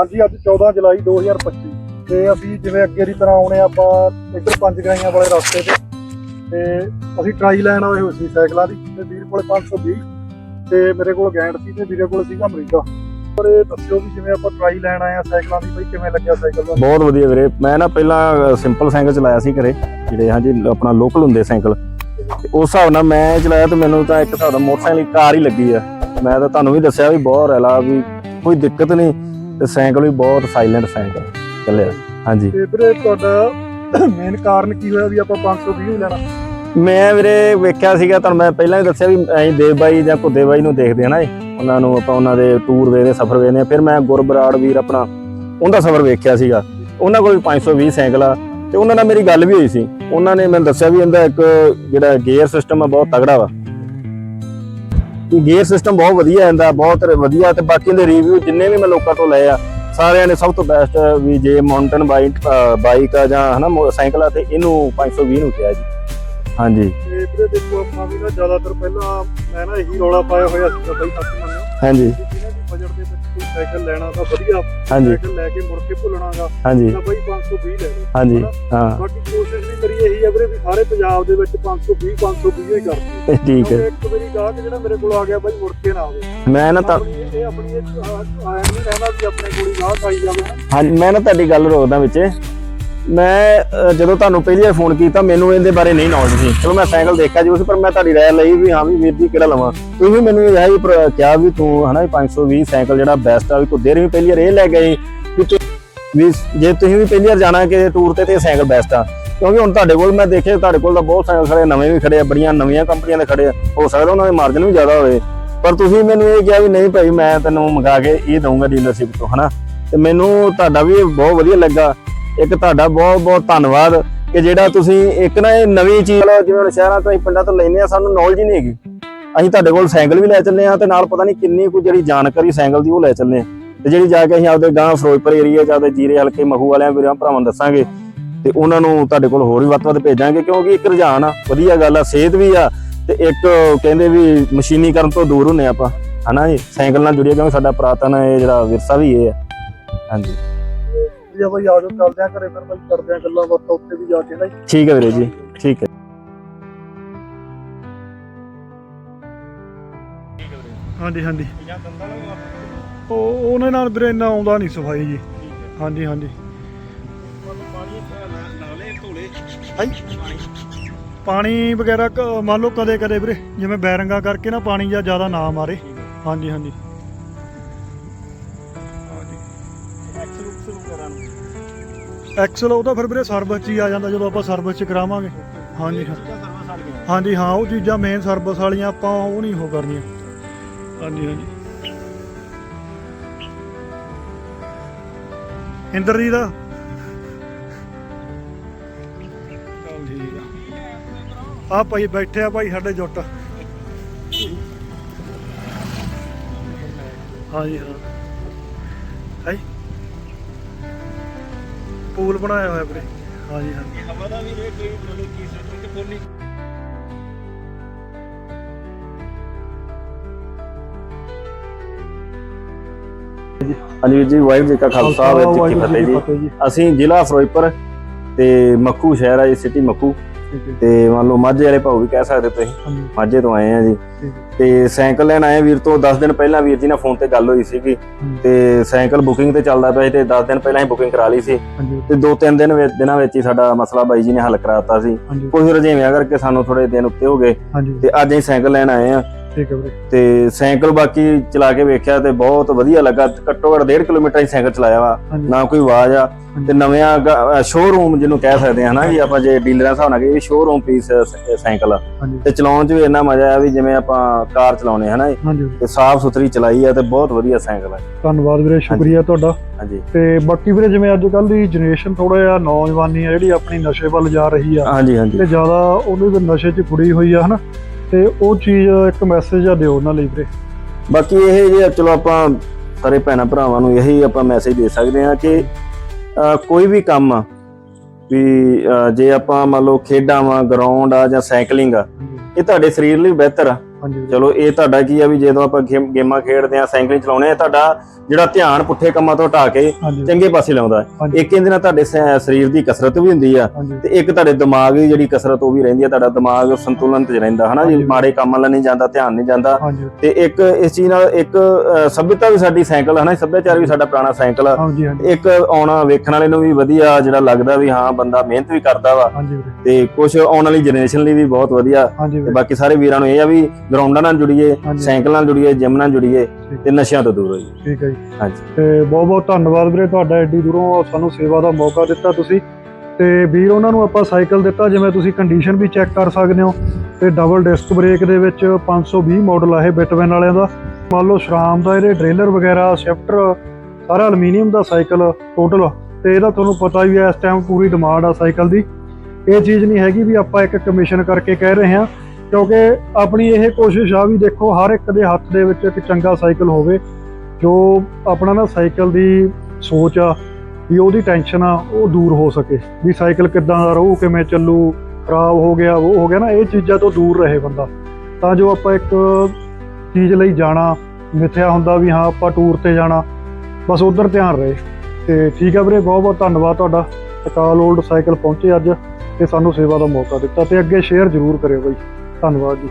ਹਾਂਜੀ, ਅੱਜ 14 ਜੁਲਾਈ 2025 ਤੇ ਅਸੀਂ ਜਿਵੇਂ ਅੱਗੇ ਦੀ ਤਰ੍ਹਾਂ ਆਉਣੇ ਆਪਾਂ ਇੱਧਰ ਪੰਜ ਗਰਾਈਆਂ ਵਾਲੇ ਰਸਤੇ ਤੇ। ਤੇ ਅਸੀਂ ਟਰਾਈ ਲੈਣ ਆਏ ਹੋਏ ਸੀ ਸਾਈਕਲਾਂ ਦੀ ਤੇ ਵੀਰ ਕੋਲੇ 520 ਤੇ ਮੇਰੇ ਕੋਲ ਗੈਂਡ ਸੀ ਤੇ ਵੀਰੇ ਕੋਲ ਸੀਗਾ ਅਮਰੀਕਾ। ਪਰ ਇਹ ਦੱਸਿਓ ਵੀ ਜਿਵੇਂ ਆਪਾਂ ਟਰਾਈ ਲੈਣ ਆਏ ਆ ਸਾਈਕਲਾਂ ਦੀ ਬਈ ਕਿਵੇਂ ਲੱਗਿਆ ਸਾਈਕਲ ਦਾ? ਬਹੁਤ ਵਧੀਆ ਵੀਰੇ। ਮੈਂ ਨਾ ਪਹਿਲਾਂ ਸਿੰਪਲ ਸਾਈਕਲ ਚਲਾਇਆ ਸੀ ਘਰੇ, ਜਿਹੜੇ ਹਾਂਜੀ ਆਪਣਾ ਲੋਕਲ ਹੁੰਦੇ ਸਾਈਕਲ। ਉਸ ਹਿਸਾਬ ਨਾਲ ਮੈਂ ਚਲਾਇਆ ਤੇ ਮੈਨੂੰ ਤਾਂ ਇੱਕ ਹਿਸਾਬ ਦਾ ਮੋਟਰਸਾਈਕਲ ਕਾਰ ਹੀ ਲੱਗੀ ਆ। ਮੈਂ ਤਾਂ ਤੁਹਾਨੂੰ ਵੀ ਦੱਸਿਆ ਵੀ ਬਹੁਤ ਰੈਲਾ, ਵੀ ਕੋਈ ਦਿੱਕਤ ਨਹੀਂ। ਤੇ ਸਾਈਕਲ ਵੀ ਬਹੁਤ ਸਾਇਲੈਂਟ ਸਾਈਕਲ ਚੱਲਿਆ। ਹਾਂਜੀ। ਤੇ ਵੀਰੇ ਤੁਹਾਡਾ ਮੇਨ ਕਾਰਨ ਕੀ ਹੋਇਆ ਵੀ ਆਪਾਂ 520 ਲੈਣਾ? ਮੈਂ ਵੀਰੇ ਵੇਖਿਆ ਸੀਗਾ ਤੁਹਾਨੂੰ ਮੈਂ ਪਹਿਲਾਂ ਵੀ ਦੱਸਿਆ ਵੀ ਅਸੀਂ ਦੇਵ ਬਾਈ ਜਾਂ ਘੁੱਦੇ ਬਾਈ ਨੂੰ ਦੇਖਦੇ ਆ ਨਾ ਇਹ ਉਹਨਾਂ ਨੂੰ ਆਪਾਂ ਉਹਨਾਂ ਦੇ ਟੂਰ ਵੇਖਦੇ ਸਫ਼ਰ ਵੇਖਦੇ ਆ। ਫਿਰ ਮੈਂ ਗੁਰਬਰਾੜ ਵੀਰ ਆਪਣਾ ਉਹਦਾ ਸਫ਼ਰ ਵੇਖਿਆ ਸੀਗਾ। ਉਹਨਾਂ ਕੋਲ ਵੀ 520 ਸਾਈਕਲ ਆ ਤੇ ਉਹਨਾਂ ਨਾਲ ਮੇਰੀ ਗੱਲ ਵੀ ਹੋਈ ਸੀ। ਉਹਨਾਂ ਨੇ ਮੈਨੂੰ ਦੱਸਿਆ ਵੀ ਇਹਦਾ ਇੱਕ ਜਿਹੜਾ ਗੇਅਰ ਸਿਸਟਮ ਆ ਬਹੁਤ ਤਗੜਾ ਵਾ। ਗੇਅਰ ਸਿਸਟਮ ਬਹੁਤ ਵਧੀਆ ਇਹਦਾ ਬਹੁਤ ਵਧੀਆ ਤੇ ਬਾਕੀ ਦੇ ਰਿਵਿਊ ਜਿੰਨੇ ਵੀ ਮੈਂ ਲੋਕਾਂ ਤੋਂ ਲਏ ਆ ਸਾਰਿਆਂ ਨੇ ਸਭ ਤੋਂ ਬੈਸਟ ਵੀ ਜੇ ਮਾਊਂਟਨ ਬਾਈਕ ਬਾਈਕ ਆ ਜਾਂ ਹਨਾ ਮੋ- ਸਾਈਕਲ ਆ ਤੇ ਇਹਨੂੰ 520 ਨੂੰ ਕਿਹਾ ਜੀ। ਹਾਂਜੀ। ਤੇ ਵੀਰੇ ਦੇਖੋ ਆਪਾਂ ਵੀ ਨਾ ਜ਼ਿਆਦਾਤਰ ਪਹਿਲਾਂ ਮੈਂ ਨਾ ਇਹੀ ਰੌਲਾ ਪਾਇਆ ਹੋਇਆ ਸੀ ਤਾਂ ਬਈ ਸੱਚ ਮੰਨਿਓ। ਹਾਂਜੀ। ਸਾਈਕਲ ਲੈਣਾ ਤਾਂ ਵਧੀਆ। ਹਾਂਜੀ। ਸਾਈਕਲ ਲੈ ਕੇ ਮੁੜ ਕੇ ਭੁੱਲਣਾਗਾ। ਹਾਂਜੀ। ਤਾਂ ਬਈ 520 ਲੈ ਲਓ। ਹਾਂਜੀ ਹਾਂ। ਬਾਕੀ ਕੋਸ਼ਿਸ਼ ਵੀ ਮੇਰੀ ਇਹੀ ਹੈ ਵੀਰੇ ਵੀ ਸਾਰੇ ਪੰਜਾਬ ਦੇ ਵਿੱਚ 520 520 ਹੀ ਕਰਦੇ ਠੀਕ ਹੈ। ਇੱਕ ਵਾਰੀ ਗਾਹਕ ਜਿਹੜਾ ਮੇਰੇ ਕੋਲ ਆ ਗਿਆ ਬਾਈ ਮੁੜ ਕੇ ਨਾ ਆਵੇ। ਮੈਂ ਨਾ ਤਾਂ ਇਹ ਆਪਣੀ ਇਹ ਆਇਆ ਨਹੀਂ ਰਹਿਣਾ ਵੀ ਆਪਣੇ ਕੋਲ ਹੀ ਗਾਹਕ ਆਈ ਜਾਵੇ। ਹਾਂਜੀ ਮੈਂ ਨਾ ਤੁਹਾਡੀ ਗੱਲ ਰੋਕਦਾ ਵਿੱਚ। ਮੈਂ ਜਦੋਂ ਤੁਹਾਨੂੰ ਪਹਿਲੀ ਵਾਰ ਫੋਨ ਕੀਤਾ, ਮੈਨੂੰ ਇਹਦੇ ਬਾਰੇ ਨਹੀਂ ਨੌਲੇਜ ਸੀ। ਚਲੋ ਮੈਂ ਸਾਈਕਲ ਦੇਖਿਆ ਜੀ ਉਸ, ਪਰ ਮੈਂ ਤੁਹਾਡੀ ਰਾਏ ਲਈ ਵੀ ਹਾਂ ਵੀ ਵੀਰ ਜੀ ਕਿਹੜਾ ਲਵਾਂ। ਤੁਸੀਂ ਵੀ ਮੈਨੂੰ ਇਹ ਹੀ ਪ੍ਰ- ਕਿਹਾ ਵੀ ਤੂੰ ਹਨਾ ਵੀ 520 ਸਾਈਕਲ ਜਿਹੜਾ ਬੈਸਟ ਆ, ਵੀ ਕੋਈ ਦੇਰ ਵੀ ਪਹਿਲੀ ਵਾਰ ਇਹ ਲੈ ਗਏ ਵੀ ਵੀ ਜੇ ਤੁਸੀਂ ਵੀ ਪਹਿਲੀ ਵਾਰ ਜਾਣਾ ਕਿ ਟੂਰ ਤੇ ਤੇ ਇਹ ਸਾਈਕਲ ਬੈਸਟ ਆ। ਕਿਉਂਕਿ ਹੁਣ ਤੁਹਾਡੇ ਕੋਲ ਮੈਂ ਦੇਖਿਆ, ਤੁਹਾਡੇ ਕੋਲ ਤਾਂ ਬਹੁਤ ਸਾਈਕਲ ਖੜੇ ਨਵੇਂ ਵੀ ਖੜੇ ਆ, ਬੜੀਆਂ ਨਵੀਆਂ ਕੰਪਨੀਆਂ ਦੇ ਖੜੇ ਆ, ਹੋ ਸਕਦਾ ਉਹਨਾਂ ਦੇ ਮਾਰਜਨ ਵੀ ਜ਼ਿਆਦਾ ਹੋਵੇ। ਪਰ ਤੁਸੀਂ ਮੈਨੂੰ ਇਹ ਕਿਹਾ ਵੀ ਨਹੀਂ ਭਾਈ, ਮੈਂ ਤੈਨੂੰ ਮੰਗਾ ਕੇ ਇਹ ਦਊਂਗਾ ਡੀਲਰਸ਼ਿਪ ਤੋਂ, ਹਨਾ। ਤੇ ਮੈਨੂੰ ਤੁਹਾਡਾ ਵੀ ਬਹੁਤ ਵਧੀਆ ਲੱਗਾ। ਇੱਕ ਤੁਹਾਡਾ ਬਹੁਤ ਬਹੁਤ ਧੰਨਵਾਦ ਕਿ ਜਿਹੜਾ ਤੁਸੀਂ ਇੱਕ ਨਾ ਇਹ ਨਵੀਂ ਚੀਜ਼ ਜਿਵੇਂ ਹੁਣ ਸ਼ਹਿਰਾਂ ਤੋਂ ਅਸੀਂ ਪਿੰਡਾਂ ਤੋਂ ਲੈਨੇ ਆ ਸਾਨੂੰ ਨੌਲੇਜ ਹੀ ਨਹੀਂ ਹੈਗੀ। ਅਸੀਂ ਤੁਹਾਡੇ ਕੋਲ ਸਾਈਕਲ ਵੀ ਲੈ ਚੱਲੇ ਆ ਤੇ ਨਾਲ ਪਤਾ ਨਹੀਂ ਕਿੰਨੀ ਕੁ ਜਿਹੜੀ ਜਾਣਕਾਰੀ ਸਾਈਕਲ ਦੀ ਉਹ ਲੈ ਚੱਲੇ ਤੇ ਜਿਹੜੀ ਜਾ ਕੇ ਅਸੀਂ ਆਪਦੇ ਗਾਂ ਫਿਰੋਜ਼ਪੁਰ ਏਰੀਆ ਜਾਂ ਆਪਦੇ ਜੀਰੇ ਹਲਕੇ ਮਹੂ ਵਾਲਿਆਂ ਵੀਰਾਂ ਭਰਾਵਾਂ ਨੂੰ ਦੱਸਾਂਗੇ ਤੇ ਉਹਨਾਂ ਨੂੰ ਤੁਹਾਡੇ ਕੋਲ ਹੋਰ ਵੀ ਵੱਧ ਵੱਧ ਭੇਜਾਂਗੇ ਕਿਉਂਕਿ ਇੱਕ ਰੁਝਾਨ ਆ, ਵਧੀਆ ਗੱਲ ਆ, ਸਿਹਤ ਵੀ ਆ ਤੇ ਇੱਕ ਕਹਿੰਦੇ ਵੀ ਮਸ਼ੀਨੀਕਰਨ ਤੋਂ ਦੂਰ ਹੁੰਨੇ ਆਪਾਂ। ਹਨਾ ਜੀ? ਸਾਈਕਲ ਨਾਲ ਜੁੜਿਆ ਕਿਉਂਕਿ ਸਾਡਾ ਪੁਰਾਤਨ ਇਹ ਜਿਹੜਾ ਵਿਰਸਾ ਵੀ ਇਹ ਆ। ਹਾਂਜੀ। ਜੀ ਬਾਈ ਆ ਜਾਓ ਚੱਲਦੇ ਆ ਘਰੇ ਫਿਰ ਬਾਈ ਕਰਦੇ ਆ ਗੱਲਾਂ ਬਾਤਾਂ ਉੱਥੇ ਵੀ ਜਾ ਕੇ ਨਾ। ਠੀਕ ਹੈ ਵੀਰੇ ਜੀ ਠੀਕ ਹੈ। ਹਾਂਜੀ ਹਾਂਜੀ। ਉਹ ਉਹਨੇ ਨਾਲ ਵੀਰੇ ਇੰਨਾ ਆਉਂਦਾ ਨਹੀਂ ਸਫ਼ਾਈ ਜੀ। ਹਾਂਜੀ ਹਾਂਜੀ। ਪਾਣੀ ਵਗੈਰਾ ਕ- ਮੰਨ ਲਓ ਕਦੇ ਕਦੇ ਵੀਰੇ ਜਿਵੇਂ ਬੈਰਿੰਗਾ ਕਰਕੇ ਨਾ ਪਾਣੀ ਜਾਂ ਜ਼ਿਆਦਾ ਨਾ ਮਾਰੇ। ਹਾਂਜੀ ਹਾਂਜੀ। ਐਕਸਲ ਉਹ ਫਿਰ ਵੀਰੇ ਸਰਵਿਸ 'ਚ ਹੀ ਆ ਜਾਂਦਾ, ਜਦੋਂ ਆਪਾਂ ਸਰਵਿਸ 'ਚ ਕਰਾਵਾਂਗੇ। ਹਾਂਜੀ, ਹਾਂ। ਹਾਂਜੀ, ਹਾਂ, ਉਹ ਚੀਜ਼ਾਂ ਮੇਨ ਸਰਵਿਸ ਵਾਲੀਆਂ ਆਪਾਂ ਉਹ ਨਹੀਂ ਹੋ ਕਰਨੀਆਂ। ਹਾਂਜੀ ਹਾਂਜੀ। ਇੰਦਰਜੀਤ? ਆ ਚੱਲ ਠੀਕ ਆ। ਆ ਭਾਈ ਬੈਠੇ ਆ ਭਾਈ ਸਾਡੇ ਜੁੱਟ। ਹਾਂਜੀ, ਹਾਂ। ਹੈ? ਪੂਲ ਬਣਾਇਆ ਹੋਇਆ ਵੀਰੇ। ਹਾਂਜੀ ਹਾਂਜੀ। ਹਵਾ ਦਾ ਵੀ ਰੇ ਕੋਈ ਮਤਲਬ ਕੀ ਸਿਸਟਮ ਤੇ ਖੋਲੀ ਹਾਂਜੀ ਵੀਰ ਜੀ ਵਾਹਿਗੁਰੂ ਜੀ ਕਾ ਖਾਲਸਾ ਵਾਹਿਗੁਰੂ ਜੀ ਕੀ ਫਤਿਹ ਜੀ। ਅਸੀਂ ਜ਼ਿਲ੍ਹਾ ਫਿਰੋਜ਼ਪੁਰ ਤੇ ਮੱਖੂ ਸ਼ਹਿਰ ਆ ਜੀ ਸਿਟੀ ਮੱਖੂ ਤੇ ਮੰਨ ਲਓ ਮਾਝੇ ਵਾਲੇ ਭਾਊ ਵੀ ਕਹਿ ਸਕਦੇ ਤੁਸੀਂ ਮਾਝੇ ਤੋਂ ਆਏ ਆ ਜੀ। ਤੇ ਸਾਈਕਲ ਲੈਣ ਆਏ ਵੀਰ ਤੋਂ 10 ਦਿਨ ਪਹਿਲਾਂ ਵੀਰ ਜੀ ਨਾਲ ਫੋਨ ਤੇ ਗੱਲ ਹੋਈ ਸੀਗੀ। ਤੇ ਸਾਈਕਲ ਬੁਕਿੰਗ ਤੇ ਚੱਲਦਾ ਪਿਆ ਸੀ ਤੇ 10 ਦਿਨ ਪਹਿਲਾਂ ਹੀ ਬੁਕਿੰਗ ਕਰਾ ਲਈ ਸੀ। ਤੇ ਦੋ ਤਿੰਨ ਦਿਨ ਵਿੱਚ ਦਿਨਾਂ ਵਿੱਚ ਹੀ ਸਾਡਾ ਮਸਲਾ ਬਾਈ ਜੀ ਨੇ ਹੱਲ ਕਰਾਤਾ ਸੀ। ਕੁਝ ਰਜੇਵਿਆਂ ਕਰਕੇ ਸਾਨੂੰ ਥੋੜੇ ਦਿਨ ਉੱਤੇ ਹੋ ਗਏ। ਤੇ ਅੱਜ ਅਸੀਂ ਸਾਈਕਲ ਲੈਣ ਆਏ ਆ। ਠੀਕ ਹੈ ਵੀਰੇ। ਤੇ ਸਾਈਕਲ ਬਾਕੀ ਚਲਾ ਕੇ ਵੇਖਿਆ ਤੇ ਬਹੁਤ ਵਧੀਆ ਲੱਗਾ। ਘੱਟੋ ਘੱਟ 1.5 ਕਿਲੋਮੀਟਰ ਹੀ ਸਾਈਕਲ ਚਲਾਇਆ ਵਾ ਨਾ ਕੋਈ ਆਵਾਜ਼ ਆ। ਤੇ ਨਵਿਆਂ ਸ਼ੋਰੂਮ ਜਿਹਨੂੰ ਕਹਿ ਸਕਦੇ ਹਾਂ ਨਾ ਜੀ ਆਪਾਂ ਜੇ ਡੀਲਰਾਂ ਹਿਸਾਬ ਨਾਲ ਇਹ ਸ਼ੋਰੂਮ ਪੀਸ ਸਾਈਕਲ ਤੇ ਚਲਾਉਣ 'ਚ ਵੀ ਇੰਨਾ ਮਜ਼ਾ ਆਇਆ ਵੀ ਜਿਵੇਂ ਆਪਾਂ ਕਾਰ ਚਲਾਉਨੇ ਹਨਾ ਤੇ ਸਾਫ਼ ਸੁਥਰੀ ਚਲਾਈ ਆ ਤੇ ਬਹੁਤ ਵਧੀਆ ਸਾਈਕਲ ਆ। ਧੰਨਵਾਦ ਵੀਰੇ ਸ਼ੁਕਰੀਆ ਤੁਹਾਡਾ। ਹਾਂਜੀ। ਤੇ ਬਾਕੀ ਵੀਰੇ ਜਿਵੇਂ ਅੱਜ ਕੱਲ ਦੀ ਜਨਰੇਸ਼ਨ ਥੋੜਾ ਜਿਹਾ ਨੌਜਵਾਨੀ ਆ ਜਿਹੜੀ ਆਪਣੀ ਨਸ਼ੇ ਵੱਲ ਜਾ ਰਹੀ ਆ। ਹਾਂਜੀ ਹਾਂਜੀ। ਤੇ ਜ਼ਿਆਦਾ ਉਹਦੇ ਵੀ ਨਸ਼ੇ 'ਚ ਕੁੜੀ ਹੋਈ ਆ ਹਨਾ। ਤੇ ਉਹ ਚੀਜ਼ ਇੱਕ ਮੈਸੇਜ ਆ ਦਿਓ ਉਹਨਾਂ ਲਈ ਵੀਰੇ। ਬਾਕੀ ਇਹ ਜੇ ਚਲੋ ਆਪਾਂ ਸਾਰੇ ਭੈਣਾਂ ਭਰਾਵਾਂ ਨੂੰ ਇਹੀ ਆਪਾਂ ਮੈਸੇਜ ਦੇ ਸਕਦੇ ਹਾਂ ਕਿ ਕੋਈ ਵੀ ਕੰਮ ਆ ਵੀ ਜੇ ਆਪਾਂ ਮੰਨ ਲਓ ਖੇਡਾਂ ਵਾ ਗਰਾਊਂਡ ਆ ਜਾਂ ਸਾਈਕਲਿੰਗ ਆ ਇਹ ਤੁਹਾਡੇ ਸਰੀਰ ਲਈ ਬਿਹਤਰ ਆ। ਹਾਂਜੀ ਚਲੋ ਇਹ ਤੁਹਾਡਾ ਕੀ ਆ ਵੀ ਜਦੋਂ ਆਪਾਂ ਗੇਮ- ਖੇਡਦੇ ਆ ਸਾਈਕਲਿੰਗ ਚਲਾਉਣੇ ਆ ਤੁਹਾਡਾ ਜਿਹੜਾ ਧਿਆਨ ਪੁੱਠੇ ਕੰਮਾਂ ਤੋਂ ਹਟਾ ਕੇ ਚੰਗੇ ਪਾਸੇ ਲਾਉਂਦਾ। ਇੱਕ ਇਹਦੇ ਨਾਲ ਤੁਹਾਡੇ ਸਰੀਰ ਦੀ ਕਸਰਤ ਵੀ ਹੁੰਦੀ ਆ ਤੇ ਇੱਕ ਤੁਹਾਡੇ ਦਿਮਾਗ ਦੀ ਜਿਹੜੀ ਕਸਰਤ ਉਹ ਵੀ ਰਹਿੰਦੀ ਆ ਤੁਹਾਡਾ ਦਿਮਾਗ ਸੰਤੁਲਨ ਤੇ ਰਹਿੰਦਾ ਹਨਾ ਜੀ। ਮਾੜੇ ਕੰਮਾਂ ਵੱਲ ਨਹੀਂ ਜਾਂਦਾ ਧਿਆਨ ਨਹੀਂ ਜਾਂਦਾ। ਤੇ ਇੱਕ ਇਸ ਚੀਜ਼ ਨਾਲ ਇੱਕ ਅ, ਸਭਿਅਤਾ ਵੀ ਸਾਡੀ ਸਾਈਕਲ ਹਨਾ ਸੱਭਿਆਚਾਰ ਵੀ ਸਾਡਾ ਪੁਰਾਣਾ ਸਾਈਕਲ ਆ। ਇੱਕ ਆਉਣਾ ਵੇਖਣ ਵਾਲੇ ਨੂੰ ਵੀ ਵਧੀਆ ਜਿਹੜਾ ਲੱਗਦਾ ਵੀ ਹਾਂ ਬੰਦਾ ਮਿਹਨਤ ਵੀ ਕਰਦਾ ਵਾ। ਤੇ ਕੁਝ ਆਉਣ ਵਾਲੀ ਜਨਰੇਸ਼ਨ ਲਈ ਵੀ ਬਹੁਤ ਵਧੀਆ। ਤੇ ਬਾਕੀ ਸਾਰੇ ਵੀਰਾਂ ਨੂੰ ਇਹ ਆ ਵੀ ਗਰਾਊਂਡਾਂ ਨਾਲ ਜੁੜੀਏ। ਸਾਈਕਲ ਨਾਲ ਜੁੜੀਏ ਜਿਮ ਨਾਲ ਜੁੜੀਏ ਤੇ ਨਸ਼ਿਆਂ ਤੋਂ ਦੂਰ ਹੋਈਏ। ਠੀਕ ਹੈ ਜੀ। ਹਾਂਜੀ। ਤੇ ਬਹੁਤ ਬਹੁਤ ਧੰਨਵਾਦ ਵੀਰੇ ਤੁਹਾਡਾ ਐਡੀ ਦੂਰੋਂ ਸਾਨੂੰ ਸੇਵਾ ਦਾ ਮੌਕਾ ਦਿੱਤਾ ਤੁਸੀਂ। ਤੇ ਵੀਰ ਉਹਨਾਂ ਨੂੰ ਆਪਾਂ ਸਾਈਕਲ ਦਿੱਤਾ ਜਿਵੇਂ ਤੁਸੀਂ ਕੰਡੀਸ਼ਨ ਵੀ ਚੈੱਕ ਕਰ ਸਕਦੇ ਹੋ। ਤੇ ਡਬਲ ਡਿਸਕ ਬ੍ਰੇਕ ਦੇ ਵਿੱਚ 520 ਮਾਡਲ ਆ ਇਹ ਬਿਟਵੈਨ ਵਾਲਿਆਂ ਦਾ। ਮੰਨ ਲਓ ਸ਼ਰਾਮ ਦਾ ਇਹਦੇ ਡ੍ਰੇਲਰ ਵਗੈਰਾ ਸ਼ਿਫਟਰ ਸਾਰਾ ਐਲੂਮੀਨੀਅਮ ਦਾ ਸਾਈਕਲ ਟੋਟਲ ਤੇ ਇਹਦਾ ਤੁਹਾਨੂੰ ਪਤਾ ਹੀ ਹੈ ਇਸ ਟਾਈਮ ਪੂਰੀ ਡਿਮਾਂਡ ਆ ਸਾਈਕਲ ਦੀ। ਇਹ ਚੀਜ਼ ਨਹੀਂ ਹੈਗੀ ਵੀ ਆਪਾਂ ਇੱਕ ਕਮਿਸ਼ਨ ਕਰਕੇ ਕਹਿ ਰਹੇ ਹਾਂ। ਕਿਉਂਕਿ ਆਪਣੀ ਇਹ ਕੋਸ਼ਿਸ਼ ਆ ਵੀ ਦੇਖੋ, ਹਰ ਇੱਕ ਦੇ ਹੱਥ ਦੇ ਵਿੱਚ ਇੱਕ ਚੰਗਾ ਸਾਈਕਲ ਹੋਵੇ, ਜੋ ਆਪਣਾ ਨਾ ਸਾਈਕਲ ਦੀ ਸੋਚ ਆ ਵੀ ਉਹਦੀ ਟੈਨਸ਼ਨ ਆ, ਉਹ ਦੂਰ ਹੋ ਸਕੇ। ਵੀ ਸਾਈਕਲ ਕਿੱਦਾਂ ਦਾ ਰਹੂ, ਕਿਵੇਂ ਚੱਲੂ, ਖਰਾਬ ਹੋ ਗਿਆ, ਉਹ ਹੋ ਗਿਆ ਨਾ, ਇਹ ਚੀਜ਼ਾਂ ਤੋਂ ਦੂਰ ਰਹੇ ਬੰਦਾ। ਤਾਂ ਜੋ ਆਪਾਂ ਇੱਕ ਚੀਜ਼ ਲਈ ਜਾਣਾ, ਮਿੱਥਿਆ ਹੁੰਦਾ ਵੀ ਹਾਂ, ਆਪਾਂ ਟੂਰ ਤੇ ਜਾਣਾ, ਬਸ ਉਧਰ ਧਿਆਨ ਰਹੇ। ਤੇ ਠੀਕ ਆ ਵੀਰੇ, ਬਹੁਤ ਬਹੁਤ ਧੰਨਵਾਦ ਤੁਹਾਡਾ। ਅਕਾਲ 올ਡ ਸਾਈਕਲ ਪਹੁੰਚੇ ਅੱਜ ਤੇ ਸਾਨੂੰ ਸੇਵਾ ਦਾ ਮੌਕਾ ਦਿੱਤਾ ਤੇ ਅੱਗੇ ਸ਼ੇਅਰ ਜ਼ਰੂਰ ਕਰਿਓ ਬਾਈ। ਧੰਨਵਾਦ ਜੀ।